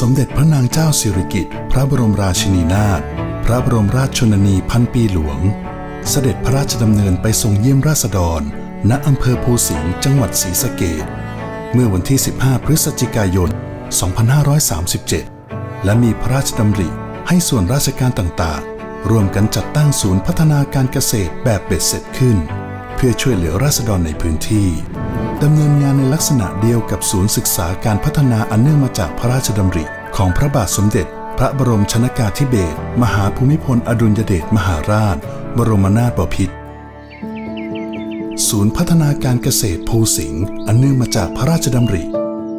สมเด็จพระนางเจ้าสิริกิติ์พระบรมราชินีนาถพระบรมราชชนนีพันปีหลวง เสด็จพระราชดำเนินไปทรงเยี่ยมราษฎร ณอำเภอภูสิงห์จังหวัดศรีสะเกษเมื่อวันที่ 15 พฤศจิกายน 2537 และมีพระราชดำริให้ส่วนราชการต่างๆ ร่วมกันจัดตั้งศูนย์พัฒนาการเกษตรแบบเบ็ดเสร็จขึ้น เพื่อช่วยเหลือราษฎรในพื้นที่ ดำเนินงานในลักษณะเดียวกับศูนย์ศึกษาการพัฒนาอันเนื่องมาจากพระราชดำริของพระบาทสมเด็จ พระบรมชนากาธิเบศรมหาภูมิพลอดุลยเดชมหาราช บรมนาถบพิตรศูนย์พัฒนาการเกษตรภูสิงห์อันเนื่องมาจากพระราชดำริ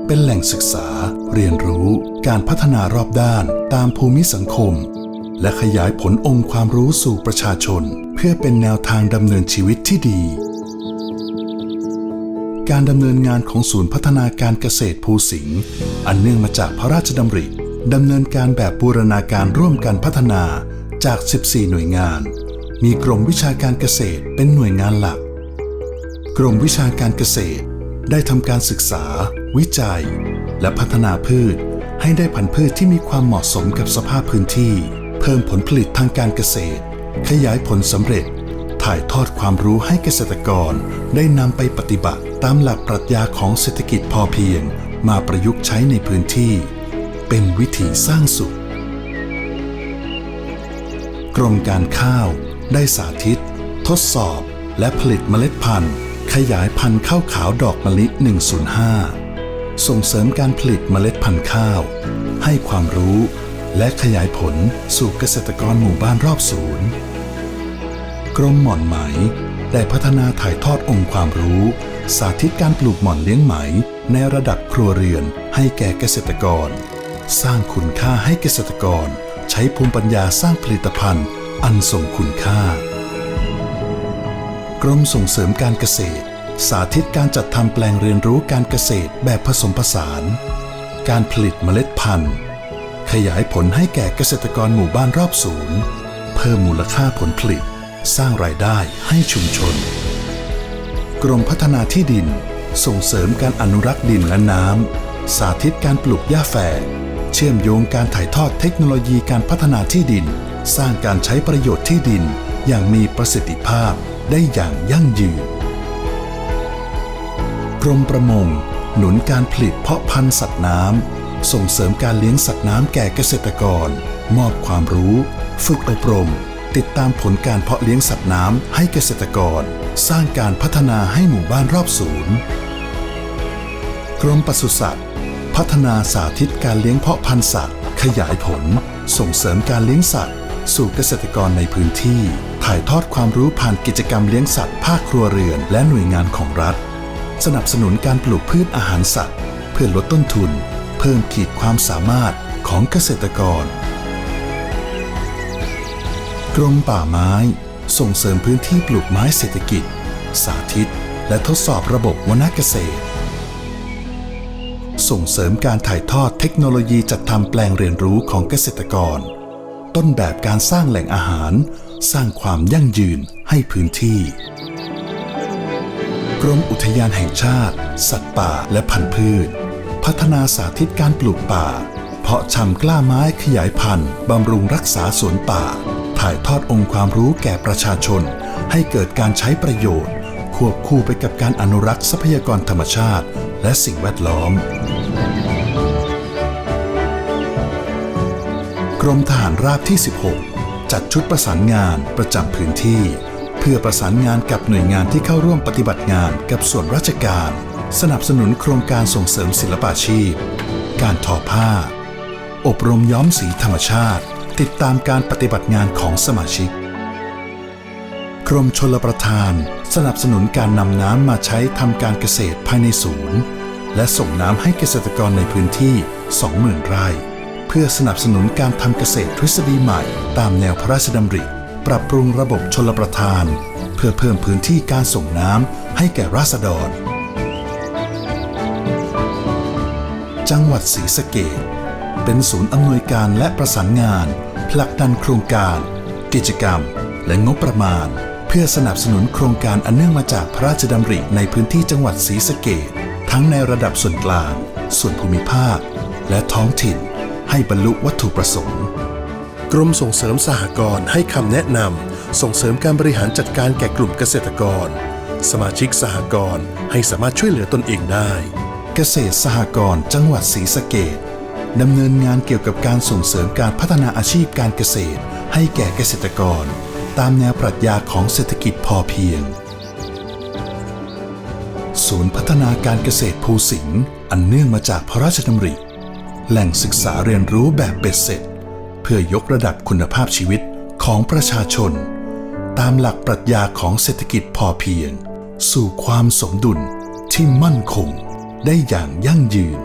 เป็นแหล่งศึกษา เรียนรู้ การพัฒนารอบด้านตามภูมิสังคม และขยายผลองค์ความรู้สู่ประชาชน เพื่อเป็นแนวทางดำเนินชีวิตที่ดี การดำเนินงานของศูนย์พัฒนาการเกษตรภูสิงห์อันเนื่องมาจากพระราชดำริดำเนินการแบบบูรณาการร่วมกันพัฒนาจาก 14 หน่วยงาน มีกรมวิชาการเกษตรเป็นหน่วยงานหลัก กรมวิชาการเกษตรได้ทำการศึกษา วิจัย และพัฒนาพืช ให้ได้พันธุ์พืชที่มีความเหมาะสมกับสภาพพื้นที่ เพิ่มผลผลิตทางการเกษตร ขยายผลสำเร็จ ถ่ายทอดความรู้ให้เกษตรกรได้นำไปปฏิบัติ ตามหลักปรัชญาของเศรษฐกิจพอเพียงมาประยุกต์ใช้ในพื้นที่ เป็นวิถีสร้างสุข กรมการข้าวได้สาธิต ทดสอบ และผลิตเมล็ดพันธุ์ ขยายพันธุ์ข้าวขาวดอกมะลิ 105 ส่งเสริมการผลิตเมล็ดพันธุ์ข้าว ให้ความรู้และขยายผลสู่เกษตรกรหมู่บ้านรอบศูนย์ กรมหม่อนไหม ได้พัฒนาถ่ายทอดองค์ความรู้ สาธิตการปลูกหม่อนเลี้ยงไหม ในระดับครัวเรือนให้แก่เกษตรกร สร้างคุณค่าให้เกษตรกร ใช้ภูมิปัญญาสร้างผลิตภัณฑ์ อันทรงคุณค่ากรมส่งเสริมการเกษตร สาธิตการจัดทำแปลงเรียนรู้การเกษตรแบบผสมผสาน การผลิตเมล็ดพันธุ์ ขยายผลให้แก่เกษตรกรหมู่บ้านรอบศูนย์ เพิ่มมูลค่าผลผลิต สร้างรายได้ให้ชุมชน กรมพัฒนาที่ดิน ส่งเสริมการอนุรักษ์ดินและน้ำ สาธิตการปลูกหญ้าแฝก เชื่อมโยงการถ่ายทอดเทคโนโลยีการพัฒนาที่ดิน สร้างการใช้ประโยชน์ที่ดิน อย่างมีประสิทธิภาพได้อย่างยั่งยืน กรมประมง หนุนการผลิตเพาะพันธุ์สัตว์น้ำ ส่งเสริมการเลี้ยงสัตว์น้ำแก่เกษตรกร มอบความรู้ ฝึกอบรม ติดตามผลการเพาะเลี้ยงสัตว์น้ำให้เกษตรกร สร้างการพัฒนาให้หมู่บ้านรอบศูนย์ กรมปศุสัตว์ พัฒนาสาธิตการเลี้ยงเพาะพันธุ์สัตว์ ขยายผล ส่งเสริมการเลี้ยงสัตว์ สู่เกษตรกรในพื้นที่ ถ่ายทอดความรู้ผ่านกิจกรรมเลี้ยงสัตว์ภาคครัวเรือนและหน่วยงานของรัฐ สนับสนุนการปลูกพืชอาหารสัตว์ เพื่อลดต้นทุน เพิ่มขีดความสามารถของเกษตรกร กรมป่าไม้ส่งเสริมพื้นที่ปลูกไม้เศรษฐกิจ สาธิต และทดสอบระบบวนาเกษตร ส่งเสริมการถ่ายทอดเทคโนโลยีจัดทำแปลงเรียนรู้ของเกษตรกร ต้นแบบการสร้างแหล่งอาหาร สร้างความยั่งยืนให้พื้นที่ กรมอุทยานแห่งชาติ สัตว์ป่าและพันธุ์พืช พัฒนาสาธิตการปลูกป่า เพาะชำกล้าไม้ขยายพันธุ์บำรุงรักษาสวนป่า ถ่ายทอดองค์ความรู้แก่ประชาชน ให้เกิดการใช้ประโยชน์ ควบคู่ไปกับการอนุรักษ์ทรัพยากรธรรมชาติ และสิ่งแวดล้อม กรมทหารราบที่ 16 จัดชุดประสานงานประจำพื้นที่ เพื่อประสานงานกับหน่วยงานที่เข้าร่วมปฏิบัติงานกับส่วนราชการ สนับสนุนโครงการส่งเสริมศิลปาชีพ การทอผ้า อบรมย้อมสีธรรมชาติ ติดตามการปฏิบัติงานของสมาชิก กรมชลประทานสนับสนุนการนำน้ำมาใช้ทำการเกษตรภายในศูนย์ และส่งน้ำให้เกษตรกรในพื้นที่ 20,000 ไร่ เพื่อสนับสนุนการทำเกษตรทฤษฎีใหม่ ตามแนวพระราชดำริ ปรับปรุงระบบชลประทาน เพื่อเพิ่มพื้นที่การส่งน้ำให้แก่ราษฎร จังหวัดศรีสะเกษ เป็นศูนย์อำนวยการและประสานงาน ผลักดันโครงการ กิจกรรม และงบประมาณ เพื่อสนับสนุนโครงการอันเนื่องมาจากพระราชดำริในพื้นที่จังหวัดศรีสะเกษทั้งในระดับส่วนกลาง ส่วนภูมิภาค และท้องถิ่น ให้บรรลุวัตถุประสงค์ กรมส่งเสริมสหกรณ์ให้คำแนะนำส่งเสริมการบริหารจัดการแก่กลุ่มเกษตรกร สมาชิกสหกรณ์ให้สามารถช่วยเหลือตนเองได้ เกษตรสหกรณ์จังหวัดศรีสะเกด ดำเนินงานเกี่ยวกับการส่งเสริมการพัฒนาอาชีพการเกษตร ให้แก่เกษตรกร ตามแนวปรัชญาของเศรษฐกิจพอเพียง ศูนย์พัฒนาการเกษตรภูสิงห์อันเนื่องมาจากพระราชดำริ แหล่งศึกษาเรียนรู้แบบเบ็ดเสร็จ เพื่อยกระดับคุณภาพชีวิตของประชาชน ตามหลักปรัชญาของเศรษฐกิจพอเพียง สู่ความสมดุลที่มั่นคงได้อย่างยั่งยืน